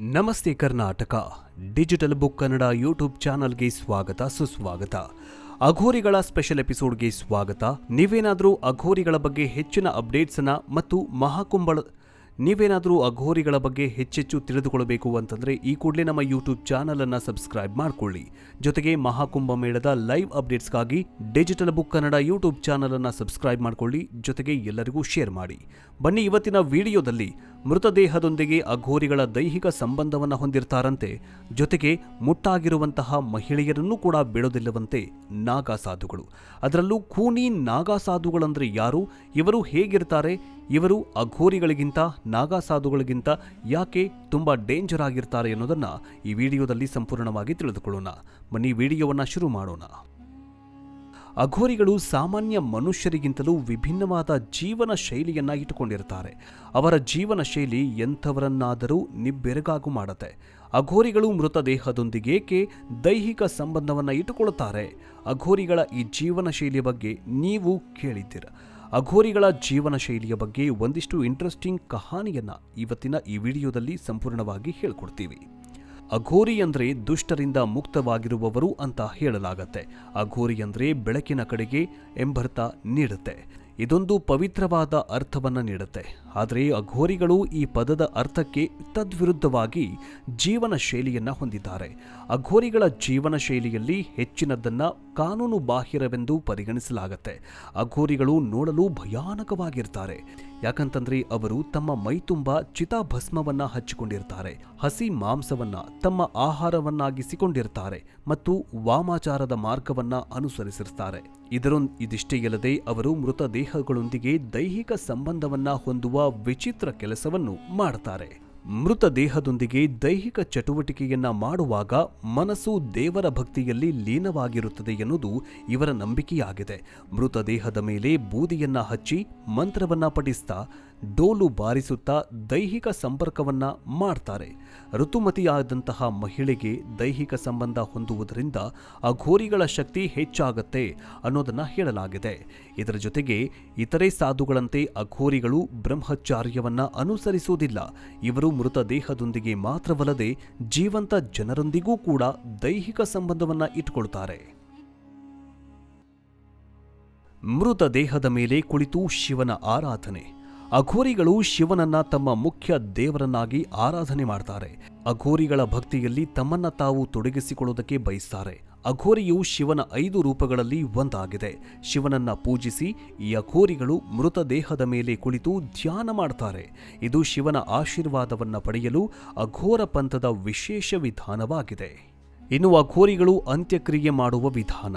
ನಮಸ್ತೆ Karnataka. Digital book Kannada YouTube ಚಾನಲ್ಗೆ ಸ್ವಾಗತ, ಸುಸ್ವಾಗತ. ಅಘೋರಿಗಳ ಸ್ಪೆಷಲ್ ಎಪಿಸೋಡ್ಗೆ ಸ್ವಾಗತ. ನೀವೇನಾದರೂ ಅಘೋರಿಗಳ ಬಗ್ಗೆ ಹೆಚ್ಚಿನ ಅಪ್ಡೇಟ್ಸನ್ನು ಮತ್ತು ಮಹಾಕುಂಭಳ ನೀವೇನಾದರೂ ಅಘೋರಿಗಳ ಬಗ್ಗೆ ಹೆಚ್ಚೆಚ್ಚು ತಿಳಿದುಕೊಳ್ಳಬೇಕು ಅಂತಂದರೆ ಈ ಕೂಡಲೇ ನಮ್ಮ ಯೂಟ್ಯೂಬ್ ಚಾನಲನ್ನು ಸಬ್ಸ್ಕ್ರೈಬ್ ಮಾಡಿಕೊಳ್ಳಿ. ಜೊತೆಗೆ ಮಹಾಕುಂಭ ಮೇಳದ ಲೈವ್ ಅಪ್ಡೇಟ್ಸ್ಗಾಗಿ ಡಿಜಿಟಲ್ ಬುಕ್ ಕನ್ನಡ ಯೂಟ್ಯೂಬ್ ಚಾನಲನ್ನು ಸಬ್ಸ್ಕ್ರೈಬ್ ಮಾಡಿಕೊಳ್ಳಿ, ಜೊತೆಗೆ ಎಲ್ಲರಿಗೂ ಶೇರ್ ಮಾಡಿ. ಬನ್ನಿ ಇವತ್ತಿನ ವಿಡಿಯೋದಲ್ಲಿ ಮೃತದೇಹದೊಂದಿಗೆ ಅಘೋರಿಗಳ ದೈಹಿಕ ಸಂಬಂಧವನ್ನು ಹೊಂದಿರ್ತಾರಂತೆ, ಜೊತೆಗೆ ಮುಟ್ಟಾಗಿರುವಂತಹ ಮಹಿಳೆಯರನ್ನು ಕೂಡ ಬಿಡೋದಿಲ್ಲವಂತೆ ನಾಗಾ ಸಾಧುಗಳು ಅದರಲ್ಲೂ ಖೂನಿ ನಾಗಾ ಸಾಧುಗಳಂದ್ರೆ ಯಾರು, ಇವರು ಹೇಗಿರ್ತಾರೆ ಇವರು ಅಘೋರಿಗಳಿಗಿಂತ ನಾಗಾ ಸಾಧುಗಳಿಗಿಂತ ಯಾಕೆ ತುಂಬ ಡೇಂಜರ್ ಆಗಿರ್ತಾರೆ ಅನ್ನೋದನ್ನು ಈ ವಿಡಿಯೋದಲ್ಲಿ ಸಂಪೂರ್ಣವಾಗಿ ತಿಳಿದುಕೊಳ್ಳೋಣ. ಬನ್ನಿ, ವಿಡಿಯೋವನ್ನು ಶುರು ಮಾಡೋಣ. ಅಘೋರಿಗಳು ಸಾಮಾನ್ಯ ಮನುಷ್ಯರಿಗಿಂತಲೂ ವಿಭಿನ್ನವಾದ ಜೀವನ ಶೈಲಿಯನ್ನು ಇಟ್ಟುಕೊಂಡಿರ್ತಾರೆ. ಅವರ ಜೀವನ ಶೈಲಿ ಎಂಥವರನ್ನಾದರೂ ನಿಬ್ಬೆರಗಾಗು ಮಾಡುತ್ತೆ. ಅಘೋರಿಗಳು ಮೃತದೇಹದೊಂದಿಗೇಕೆ ದೈಹಿಕ ಸಂಬಂಧವನ್ನು ಇಟ್ಟುಕೊಳ್ಳುತ್ತಾರೆ? ಅಘೋರಿಗಳ ಈ ಜೀವನ ಶೈಲಿಯ ಬಗ್ಗೆ ನೀವು ಕೇಳಿದ್ದೀರ. ಅಘೋರಿಗಳ ಜೀವನ ಶೈಲಿಯ ಬಗ್ಗೆ ಒಂದಿಷ್ಟು ಇಂಟ್ರೆಸ್ಟಿಂಗ್ ಕಹಾನಿಯನ್ನ ಇವತ್ತಿನ ಈ ವಿಡಿಯೋದಲ್ಲಿ ಸಂಪೂರ್ಣವಾಗಿ ಹೇಳ್ಕೊಡ್ತೀವಿ. ಅಘೋರಿ ಅಂದ್ರೆ ದುಷ್ಟರಿಂದ ಮುಕ್ತವಾಗಿರುವವರು ಅಂತ ಹೇಳಲಾಗತ್ತೆ. ಅಘೋರಿ ಅಂದರೆ ಬೆಳಕಿನ ಕಡೆಗೆ ಎಂಬರ್ಥ ನೀಡುತ್ತೆ. ಇದೊಂದು ಪವಿತ್ರವಾದ ಅರ್ಥವನ್ನು ನೀಡುತ್ತೆ. ಆದರೆ ಅಘೋರಿಗಳು ಈ ಪದದ ಅರ್ಥಕ್ಕೆ ತದ್ವಿರುದ್ಧವಾಗಿ ಜೀವನ ಶೈಲಿಯನ್ನು ಹೊಂದಿದ್ದಾರೆ. ಅಘೋರಿಗಳ ಜೀವನ ಶೈಲಿಯಲ್ಲಿ ಹೆಚ್ಚಿನದನ್ನು ಕಾನೂನು ಬಾಹಿರವೆಂದು ಪರಿಗಣಿಸಲಾಗತ್ತೆ. ಅಘೋರಿಗಳು ನೋಡಲು ಭಯಾನಕವಾಗಿರ್ತಾರೆ. ಯಾಕಂತಂದ್ರೆ ಅವರು ತಮ್ಮ ಮೈತುಂಬ ಚಿತಾಭಸ್ಮವನ್ನು ಹಚ್ಚಿಕೊಂಡಿರ್ತಾರೆ. ಹಸಿ ಮಾಂಸವನ್ನ ತಮ್ಮ ಆಹಾರವನ್ನಾಗಿಸಿಕೊಂಡಿರ್ತಾರೆ ಮತ್ತು ವಾಮಾಚಾರದ ಮಾರ್ಗವನ್ನ ಅನುಸರಿಸಿರ್ತಾರೆ. ಇದರೊಂದ್ ಇದಿಷ್ಟೇ ಇಲ್ಲದೆ ಅವರು ಮೃತದೇಹಗಳೊಂದಿಗೆ ದೈಹಿಕ ಸಂಬಂಧವನ್ನ ಹೊಂದುವ ವಿಚಿತ್ರ ಕೆಲಸವನ್ನು ಮಾಡ್ತಾರೆ. ಮೃತದೇಹದೊಂದಿಗೆ ದೈಹಿಕ ಚಟುವಟಿಕೆಯನ್ನ ಮಾಡುವಾಗ ಮನಸ್ಸು ದೇವರ ಭಕ್ತಿಯಲ್ಲಿ ಲೀನವಾಗಿರುತ್ತದೆ ಎನ್ನುವುದು ಇವರ ನಂಬಿಕೆಯಾಗಿದೆ. ಮೃತದೇಹದ ಮೇಲೆ ಬೂದಿಯನ್ನ ಹಚ್ಚಿ ಮಂತ್ರವನ್ನ ಪಠಿಸ್ತಾ, ಡೋಲು ಬಾರಿಸುತ್ತಾ ದೈಹಿಕ ಸಂಪರ್ಕವನ್ನ ಮಾಡ್ತಾರೆ. ಋತುಮತಿಯಾದಂತಹ ಮಹಿಳೆಗೆ ದೈಹಿಕ ಸಂಬಂಧ ಹೊಂದುವುದರಿಂದ ಅಘೋರಿಗಳ ಶಕ್ತಿ ಹೆಚ್ಚಾಗತ್ತೆ ಅನ್ನೋದನ್ನ ಹೇಳಲಾಗಿದೆ. ಇದರ ಜೊತೆಗೆ ಇತರೆ ಸಾಧುಗಳಂತೆ ಅಘೋರಿಗಳು ಬ್ರಹ್ಮಚಾರ್ಯವನ್ನ ಅನುಸರಿಸುವುದಿಲ್ಲ. ಇವರು ಮೃತದೇಹದೊಂದಿಗೆ ಮಾತ್ರವಲ್ಲದೆ ಜೀವಂತ ಜನರೊಂದಿಗೂ ಕೂಡ ದೈಹಿಕ ಸಂಬಂಧವನ್ನ ಇಟ್ಟುಕೊಳ್ತಾರೆ ಮೃತದೇಹದ ಮೇಲೆ ಕುಳಿತು ಶಿವನ ಆರಾಧನೆ. ಅಘೋರಿಗಳು ಶಿವನನ್ನ ತಮ್ಮ ಮುಖ್ಯ ದೇವರನ್ನಾಗಿ ಆರಾಧನೆ ಮಾಡ್ತಾರೆ. ಅಘೋರಿಗಳ ಭಕ್ತಿಯಲ್ಲಿ ತಮ್ಮನ್ನ ತಾವು ತೊಡಗಿಸಿಕೊಳ್ಳುವುದಕ್ಕೆ ಬಯಸ್ತಾರೆ. ಅಘೋರಿಯು ಶಿವನ ಐದು ರೂಪಗಳಲ್ಲಿ ಒಂದಾಗಿದೆ. ಶಿವನನ್ನ ಪೂಜಿಸಿ ಈ ಅಘೋರಿಗಳು ಮೃತದೇಹದ ಮೇಲೆ ಕುಳಿತು ಧ್ಯಾನ ಮಾಡ್ತಾರೆ. ಇದು ಶಿವನ ಆಶೀರ್ವಾದವನ್ನ ಪಡೆಯಲು ಅಘೋರ ಪಂಥದ ವಿಶೇಷ ವಿಧಾನವಾಗಿದೆ. ಇನ್ನು ಅಘೋರಿಗಳು ಅಂತ್ಯಕ್ರಿಯೆ ಮಾಡುವ ವಿಧಾನ.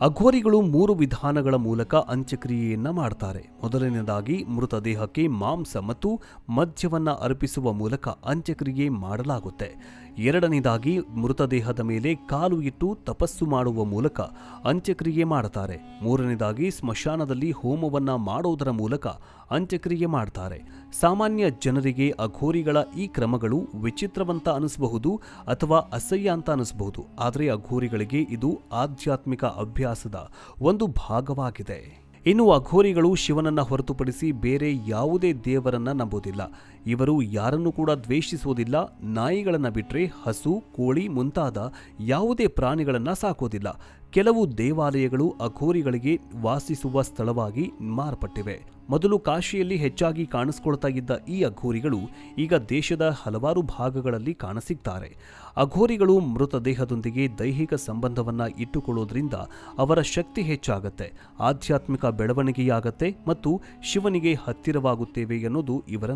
ಅಘೋರಿಗಳು ಮೂರು ವಿಧಾನಗಳ ಮೂಲಕ ಅಂತ್ಯಕ್ರಿಯೆಯನ್ನ ಮಾಡ್ತಾರೆ. ಮೊದಲನೇದಾಗಿ ಮೃತದೇಹಕ್ಕೆ ಮಾಂಸ ಮತ್ತು ಮದ್ಯವನ್ನ ಅರ್ಪಿಸುವ ಮೂಲಕ ಅಂತ್ಯಕ್ರಿಯೆ ಮಾಡಲಾಗುತ್ತೆ. ಎರಡನೇದಾಗಿ ಮೃತದೇಹದ ಮೇಲೆ ಕಾಲು ಇಟ್ಟು ತಪಸ್ಸು ಮಾಡುವ ಮೂಲಕ ಅಂತ್ಯಕ್ರಿಯೆ ಮಾಡುತ್ತಾರೆ ಮೂರನೇದಾಗಿ ಸ್ಮಶಾನದಲ್ಲಿ ಹೋಮವನ್ನ ಮಾಡೋದರ ಮೂಲಕ ಅಂತ್ಯಕ್ರಿಯೆ ಮಾಡ್ತಾರೆ. ಸಾಮಾನ್ಯ ಜನರಿಗೆ ಅಘೋರಿಗಳ ಈ ಕ್ರಮಗಳು ವಿಚಿತ್ರವಂತ ಅನಿಸಬಹುದು ಅಥವಾ ಅಸಹ್ಯ ಅಂತ ಅನಿಸಬಹುದು. ಆದರೆ ಅಘೋರಿಗಳಿಗೆ ಇದು ಆಧ್ಯಾತ್ಮಿಕ ಅಭ್ಯಾಸದ ಒಂದು ಭಾಗವಾಗಿದೆ. ಇನ್ನು ಅಘೋರಿಗಳು ಶಿವನನ್ನ ಹೊರತುಪಡಿಸಿ ಬೇರೆ ಯಾವುದೇ ದೇವರನ್ನ ನಂಬುವುದಿಲ್ಲ. ಇವರು ಯಾರನ್ನು ಕೂಡ ದ್ವೇಷಿಸುವುದಿಲ್ಲ ನಾಯಿಗಳನ್ನು ಬಿಟ್ಟರೆ ಹಸು, ಕೋಳಿ ಮುಂತಾದ ಯಾವುದೇ ಪ್ರಾಣಿಗಳನ್ನು ಸಾಕೋದಿಲ್ಲ. ಕೆಲವು ದೇವಾಲಯಗಳು ಅಘೋರಿಗಳಿಗೆ ವಾಸಿಸುವ ಸ್ಥಳವಾಗಿ ಮಾರ್ಪಟ್ಟಿವೆ. ಮೊದಲು ಕಾಶಿಯಲ್ಲಿ ಹೆಚ್ಚಾಗಿ ಕಾಣಿಸ್ಕೊಳ್ತಾ ಇದ್ದ ಈ ಅಘೋರಿಗಳು ಈಗ ದೇಶದ ಹಲವಾರು ಭಾಗಗಳಲ್ಲಿ ಕಾಣಸಿಗ್ತಾರೆ. ಅಘೋರಿಗಳು ಮೃತದೇಹದೊಂದಿಗೆ ದೈಹಿಕ ಸಂಬಂಧವನ್ನು ಇಟ್ಟುಕೊಳ್ಳೋದ್ರಿಂದ ಅವರ ಶಕ್ತಿ ಹೆಚ್ಚಾಗತ್ತೆ, ಆಧ್ಯಾತ್ಮಿಕ ಬೆಳವಣಿಗೆಯಾಗತ್ತೆ ಮತ್ತು ಶಿವನಿಗೆ ಹತ್ತಿರವಾಗುತ್ತೇವೆ ಎನ್ನುವುದು ಇವರ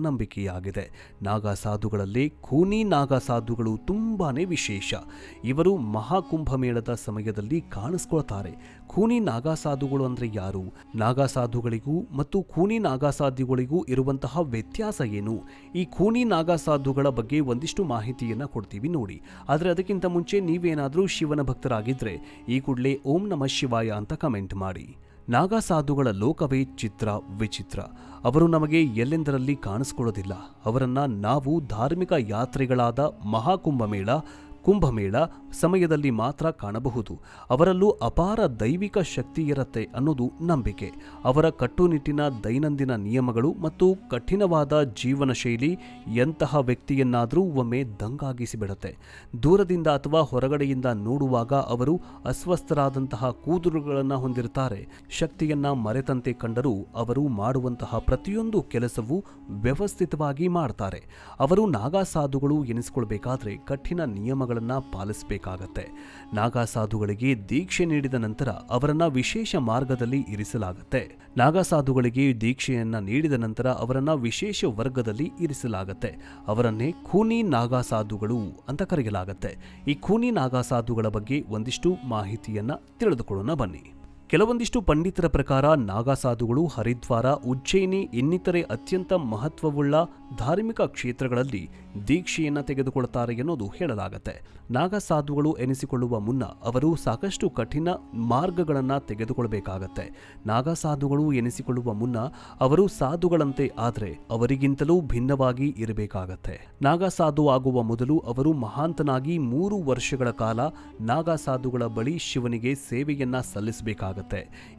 ನಂಬಿಕೆಯಾಗಿದೆ ನಾಗಾ ಸಾಧುಗಳಲ್ಲಿ ಖೂನಿ ನಾಗಾ ಸಾಧುಗಳು ತುಂಬಾನೇ ವಿಶೇಷ. ಇವರು ಮಹಾಕುಂಭ ಮೇಳದ ಸಮಯದಲ್ಲಿ ಕಾಣಿಸ್ಕೊಳ್ತಾರೆ. ಖೂನಿ ನಾಗಾ ಸಾಧುಗಳು ಅಂದ್ರೆ ಯಾರು? ನಾಗಾ ಸಾಧುಗಳಿಗೂ ಮತ್ತು ಖೂನಿ ನಾಗಾ ಸಾಧುಗಳಿಗೂ ಇರುವಂತಹ ವ್ಯತ್ಯಾಸ ಏನು? ಈ ಖೂನಿ ನಾಗಾ ಸಾಧುಗಳ ಬಗ್ಗೆ ಒಂದಿಷ್ಟು ಮಾಹಿತಿಯನ್ನು ಕೊಡ್ತೀವಿ ನೋಡಿ. ಆದರೆ ಅದಕ್ಕಿಂತ ಮುಂಚೆ ನೀವೇನಾದರೂ ಶಿವನ ಭಕ್ತರಾಗಿದ್ರೆ ಈ ಕೂಡಲೇ ಓಂ ನಮಃ ಶಿವಾಯ ಅಂತ ಕಮೆಂಟ್ ಮಾಡಿ. ನಾಗಾ ಸಾಧುಗಳ ಲೋಕವೇ ಚಿತ್ರ ವಿಚಿತ್ರ. ಅವರು ನಮಗೆ ಎಲ್ಲೆಂದರಲ್ಲಿ ಕಾಣಿಸ್ಕೊಳ್ಳೋದಿಲ್ಲ. ಅವರನ್ನು ನಾವು ಧಾರ್ಮಿಕ ಯಾತ್ರೆಗಳಾದ ಮಹಾಕುಂಭಮೇಳ ಕುಂಭಮೇಳ ಸಮಯದಲ್ಲಿ ಮಾತ್ರ ಕಾಣಬಹುದು. ಅವರಲ್ಲೂ ಅಪಾರ ದೈವಿಕ ಶಕ್ತಿ ಇರತ್ತೆ ಅನ್ನೋದು ನಂಬಿಕೆ. ಅವರ ಕಟ್ಟುನಿಟ್ಟಿನ ದೈನಂದಿನ ನಿಯಮಗಳು ಮತ್ತು ಕಠಿಣವಾದ ಜೀವನ ಶೈಲಿ ಎಂತಹ ವ್ಯಕ್ತಿಯನ್ನಾದರೂ ಒಮ್ಮೆ ದಂಗಾಗಿಸಿಬಿಡುತ್ತೆ. ದೂರದಿಂದ ಅಥವಾ ಹೊರಗಡೆಯಿಂದ ನೋಡುವಾಗ ಅವರು ಅಸ್ವಸ್ಥರಾದಂತಹ ಕೂದಲುಗಳನ್ನು ಹೊಂದಿರುತ್ತಾರೆ. ಶಕ್ತಿಯನ್ನ ಮರೆತಂತೆ ಕಂಡರೂ ಅವರು ಮಾಡುವಂತಹ ಪ್ರತಿಯೊಂದು ಕೆಲಸವೂ ವ್ಯವಸ್ಥಿತವಾಗಿ ಮಾಡ್ತಾರೆ. ಅವರು ನಾಗಾ ಸಾಧುಗಳು ಎನಿಸಿಕೊಳ್ಬೇಕಾದ್ರೆ ಕಠಿಣ ನಿಯಮಗಳನ್ನು ಪಾಲಿಸಬೇಕಾಗತ್ತೆ. ನಾಗಾ ಸಾಧುಗಳಿಗೆ ದೀಕ್ಷೆ ನೀಡಿದ ನಂತರ ಅವರನ್ನ ವಿಶೇಷ ಮಾರ್ಗದಲ್ಲಿ ಇರಿಸಲಾಗತ್ತೆ. ನಾಗಾ ಸಾಧುಗಳಿಗೆ ದೀಕ್ಷೆಯನ್ನ ನೀಡಿದ ನಂತರ ಅವರನ್ನ ವಿಶೇಷ ವರ್ಗದಲ್ಲಿ ಇರಿಸಲಾಗತ್ತೆ. ಅವರನ್ನೇ ಖೂನಿ ನಾಗಾ ಸಾಧುಗಳು ಅಂತ ಕರೆಯಲಾಗತ್ತೆ. ಈ ಖೂನಿ ನಾಗಾ ಸಾಧುಗಳ ಬಗ್ಗೆ ಒಂದಿಷ್ಟು ಮಾಹಿತಿಯನ್ನ ತಿಳಿದುಕೊಳ್ಳೋಣ ಬನ್ನಿ. ಕೆಲವೊಂದಿಷ್ಟು ಪಂಡಿತರ ಪ್ರಕಾರ ನಾಗಾಸಾಧುಗಳು, ಹರಿದ್ವಾರ, ಉಜ್ಜಯಿನಿ ಇನ್ನಿತರೆ ಅತ್ಯಂತ ಮಹತ್ವವುಳ್ಳ ಧಾರ್ಮಿಕ ಕ್ಷೇತ್ರಗಳಲ್ಲಿ ದೀಕ್ಷೆಯನ್ನು ತೆಗೆದುಕೊಳ್ತಾರೆ ಎನ್ನುವುದು ಹೇಳಲಾಗತ್ತೆ. ನಾಗಸಾಧುಗಳು ಎನಿಸಿಕೊಳ್ಳುವ ಮುನ್ನ ಅವರು ಸಾಕಷ್ಟು ಕಠಿಣ ಮಾರ್ಗಗಳನ್ನು ತೆಗೆದುಕೊಳ್ಳಬೇಕಾಗತ್ತೆ ನಾಗಸಾಧುಗಳು ಎನಿಸಿಕೊಳ್ಳುವ ಮುನ್ನ ಅವರು ಸಾಧುಗಳಂತೆ ಆದರೆ ಅವರಿಗಿಂತಲೂ ಭಿನ್ನವಾಗಿ ಇರಬೇಕಾಗತ್ತೆ. ನಾಗಸಾಧು ಆಗುವ ಮೊದಲು ಅವರು ಮಹಾಂತನಾಗಿ ಮೂರು ವರ್ಷಗಳ ಕಾಲ ನಾಗಸಾಧುಗಳ ಬಳಿ ಶಿವನಿಗೆ ಸೇವೆಯನ್ನ ಸಲ್ಲಿಸಬೇಕಾಗತ್ತೆ.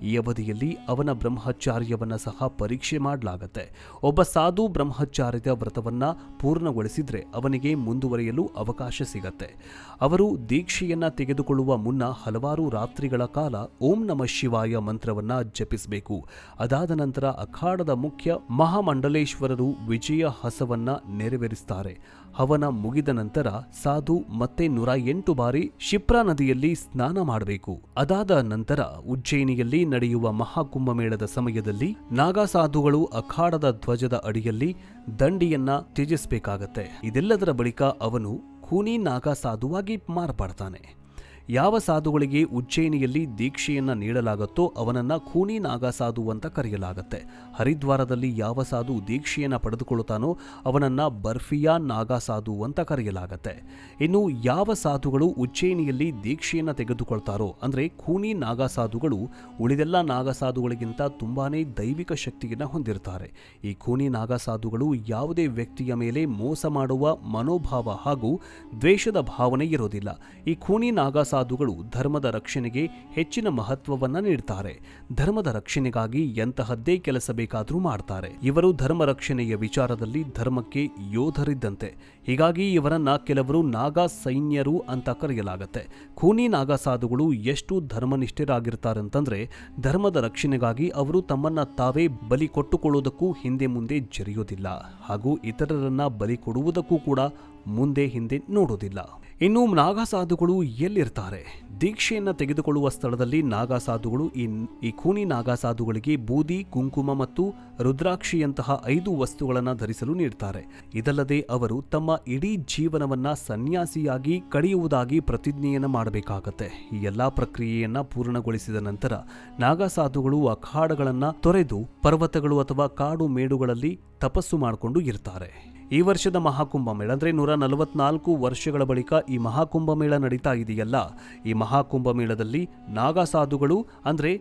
ಈ ಅವಧಿಯಲ್ಲಿ ಅವನ ಬ್ರಹ್ಮಚಾರ್ಯವನ್ನ ಸಹ ಪರೀಕ್ಷೆ ಮಾಡಲಾಗುತ್ತೆ. ಒಬ್ಬ ಸಾಧು ಬ್ರಹ್ಮಚಾರ್ಯದ ವ್ರತವನ್ನ ಪೂರ್ಣಗೊಳಿಸಿದ್ರೆ ಅವನಿಗೆ ಮುಂದುವರಿಯಲು ಅವಕಾಶ ಸಿಗತ್ತೆ. ಅವರು ದೀಕ್ಷೆಯನ್ನ ತೆಗೆದುಕೊಳ್ಳುವ ಮುನ್ನ ಹಲವಾರು ರಾತ್ರಿಗಳ ಕಾಲ ಓಂ ನಮ ಶಿವಾಯ ಮಂತ್ರವನ್ನ ಜಪಿಸಬೇಕು. ಅದಾದ ನಂತರ ಅಖಾಡದ ಮುಖ್ಯ ಮಹಾಮಂಡಲೇಶ್ವರರು ವಿಜಯ ಹಸವನ್ನ ನೆರವೇರಿಸುತ್ತಾರೆ ಹವನ ಮುಗಿದ ನಂತರ ಸಾಧು ಮತ್ತೆ ನೂರ ಎಂಟು ಬಾರಿ ಶಿಪ್ರಾ ನದಿಯಲ್ಲಿ ಸ್ನಾನ ಮಾಡಬೇಕು. ಅದಾದ ನಂತರ ಉಜ್ಜಯಿನಿಯಲ್ಲಿ ನಡೆಯುವ ಮಹಾಕುಂಭಮೇಳದ ಸಮಯದಲ್ಲಿ ನಾಗಾ ಸಾಧುಗಳು ಅಖಾಡದ ಧ್ವಜದ ಅಡಿಯಲ್ಲಿ ದಂಡಿಯನ್ನ ತ್ಯಜಿಸಬೇಕಾಗತ್ತೆ. ಇದೆಲ್ಲದರ ಬಳಿಕ ಅವನು ಖೂನಿ ನಾಗಾ ಸಾಧುವಾಗಿ ಮಾರ್ಪಡ್ತಾನೆ. ಯಾವ ಸಾಧುಗಳಿಗೆ ಉಜ್ಜಯಿನಿಯಲ್ಲಿ ದೀಕ್ಷೆಯನ್ನ ನೀಡಲಾಗುತ್ತೋ ಅವನನ್ನ ಖೂನಿ ನಾಗಾ ಸಾಧು ಅಂತ ಕರೆಯಲಾಗುತ್ತೆ. ಹರಿದ್ವಾರದಲ್ಲಿ ಯಾವ ಸಾಧು ದೀಕ್ಷೆಯನ್ನು ಪಡೆದುಕೊಳ್ಳುತ್ತಾನೋ ಅವನನ್ನ ಬರ್ಫಿಯಾ ನಾಗಾ ಸಾಧು ಅಂತ ಕರೆಯಲಾಗುತ್ತೆ. ಇನ್ನು ಯಾವ ಸಾಧುಗಳು ಉಜ್ಜಯಿನಿಯಲ್ಲಿ ದೀಕ್ಷೆಯನ್ನ ತೆಗೆದುಕೊಳ್ತಾರೋ ಅಂದ್ರೆ ಖೂನಿ ನಾಗಾ ಸಾಧುಗಳು ಉಳಿದೆಲ್ಲ ನಾಗಾ ಸಾಧುಗಳಿಗಿಂತ ತುಂಬಾನೇ ದೈವಿಕ ಶಕ್ತಿಯನ್ನ ಹೊಂದಿರುತ್ತಾರೆ ಈ ಖೂನಿ ನಾಗಾ ಸಾಧುಗಳು ಯಾವುದೇ ವ್ಯಕ್ತಿಯ ಮೇಲೆ ಮೋಸ ಮಾಡುವ ಮನೋಭಾವ ಹಾಗೂ ದ್ವೇಷದ ಭಾವನೆ ಇರೋದಿಲ್ಲ. ಈ ಖೂನಿ ನಾಗಾ ಸಾಧುಗಳು ಧರ್ಮದ ರಕ್ಷಣೆಗೆ ಹೆಚ್ಚಿನ ಮಹತ್ವವನ್ನ ನೀಡ್ತಾರೆ. ಧರ್ಮದ ರಕ್ಷಣೆಗಾಗಿ ಎಂತಹದ್ದೇ ಕೆಲಸ ಬೇಕಾದರೂ ಮಾಡ್ತಾರೆ. ಇವರು ಧರ್ಮ ರಕ್ಷಣೆಯ ವಿಚಾರದಲ್ಲಿ ಧರ್ಮಕ್ಕೆ ಯೋಧರಿದ್ದಂತೆ. ಹೀಗಾಗಿ ಇವರನ್ನ ಕೆಲವರು ನಾಗಾ ಸೈನ್ಯರು ಅಂತ ಕರೆಯಲಾಗತ್ತೆ. ಖೂನಿ ನಾಗಾ ಸಾಧುಗಳು ಎಷ್ಟು ಧರ್ಮನಿಷ್ಠರಾಗಿರ್ತಾರಂತಂದ್ರೆ, ಧರ್ಮದ ರಕ್ಷಣೆಗಾಗಿ ಅವರು ತಮ್ಮನ್ನ ತಾವೇ ಬಲಿ ಕೊಟ್ಟುಕೊಳ್ಳುವುದಕ್ಕೂ ಹಿಂದೆ ಮುಂದೆ ಜರಿಯೋದಿಲ್ಲ. ಹಾಗೂ ಇತರರನ್ನ ಬಲಿ ಕೊಡುವುದಕ್ಕೂ ಕೂಡ ಮುಂದೆ ಹಿಂದೆ ನೋಡೋದಿಲ್ಲ. ಇನ್ನು ನಾಗಾ ಸಾಧುಗಳು ಎಲ್ಲಿರ್ತಾರೆ? ದೀಕ್ಷೆಯನ್ನು ತೆಗೆದುಕೊಳ್ಳುವ ಸ್ಥಳದಲ್ಲಿ ನಾಗಾ ಸಾಧುಗಳು ಈ ಈ ಖೂನಿ ನಾಗಾ ಸಾಧುಗಳಿಗೆ ಬೂದಿ, ಕುಂಕುಮ ಮತ್ತು ರುದ್ರಾಕ್ಷಿಯಂತಹ ಐದು ವಸ್ತುಗಳನ್ನು ಧರಿಸಲು ನೀಡ್ತಾರೆ. ಇದಲ್ಲದೆ ಅವರು ತಮ್ಮ ಇಡೀ ಜೀವನವನ್ನು ಸನ್ಯಾಸಿಯಾಗಿ ಕಳೆಯುವುದಾಗಿ ಪ್ರತಿಜ್ಞೆಯನ್ನು ಮಾಡಬೇಕಾಗತ್ತೆ. ಈ ಎಲ್ಲ ಪ್ರಕ್ರಿಯೆಯನ್ನು ಪೂರ್ಣಗೊಳಿಸಿದ ನಂತರ ನಾಗಾ ಅಖಾಡಗಳನ್ನು ಅಖಾಡಗಳನ್ನ ತೊರೆದು ಪರ್ವತಗಳು ಅಥವಾ ಕಾಡು ಮೇಡುಗಳಲ್ಲಿ ತಪಸ್ಸು ಮಾಡಿಕೊಂಡು ಇರ್ತಾರೆ. ಈ ವರ್ಷದ ಮಹಾಕುಂಭ ಮೇಳ ಅಂದರೆ ನೂರ ನಲವತ್ನಾಲ್ಕು ವರ್ಷಗಳ ಬಳಿಕ ಈ ಮಹಾಕುಂಭ ಮೇಳ ನಡೀತಾ ಇದೆಯಲ್ಲ. ಈ ಮಹಾಕುಂಭ ಮೇಳದಲ್ಲಿ ನಾಗಾ ಸಾಧುಗಳು ಅಂದರೆ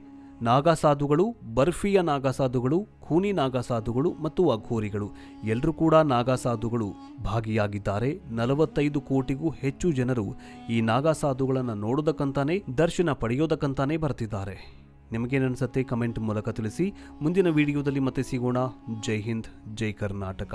ನಾಗಾ ಸಾಧುಗಳು ಬರ್ಫಿಯ ನಾಗಾಸಾಧುಗಳು, ಖೂನಿ ನಾಗಾ ಸಾಧುಗಳು ಮತ್ತು ಅಘೋರಿಗಳು. ಎಲ್ಲರೂ ಕೂಡ ನಾಗಾ ಸಾಧುಗಳು ಭಾಗಿಯಾಗಿದ್ದಾರೆ. ನಲವತ್ತೈದು ಕೋಟಿಗೂ ಹೆಚ್ಚು ಜನರು ಈ ನಾಗಾ ಸಾಧುಗಳನ್ನು ನೋಡೋದಕ್ಕಂತಾನೆ, ದರ್ಶನ ಪಡೆಯೋದಕ್ಕಂತಾನೆ ಬರ್ತಿದ್ದಾರೆ. ನಿಮಗೇನನ್ಸುತ್ತೆ ಕಮೆಂಟ್ ಮೂಲಕ ತಿಳಿಸಿ. ಮುಂದಿನ ವಿಡಿಯೋದಲ್ಲಿ ಮತ್ತೆ ಸಿಗೋಣ. ಜೈ ಹಿಂದ್ ಜೈ ಕರ್ನಾಟಕ.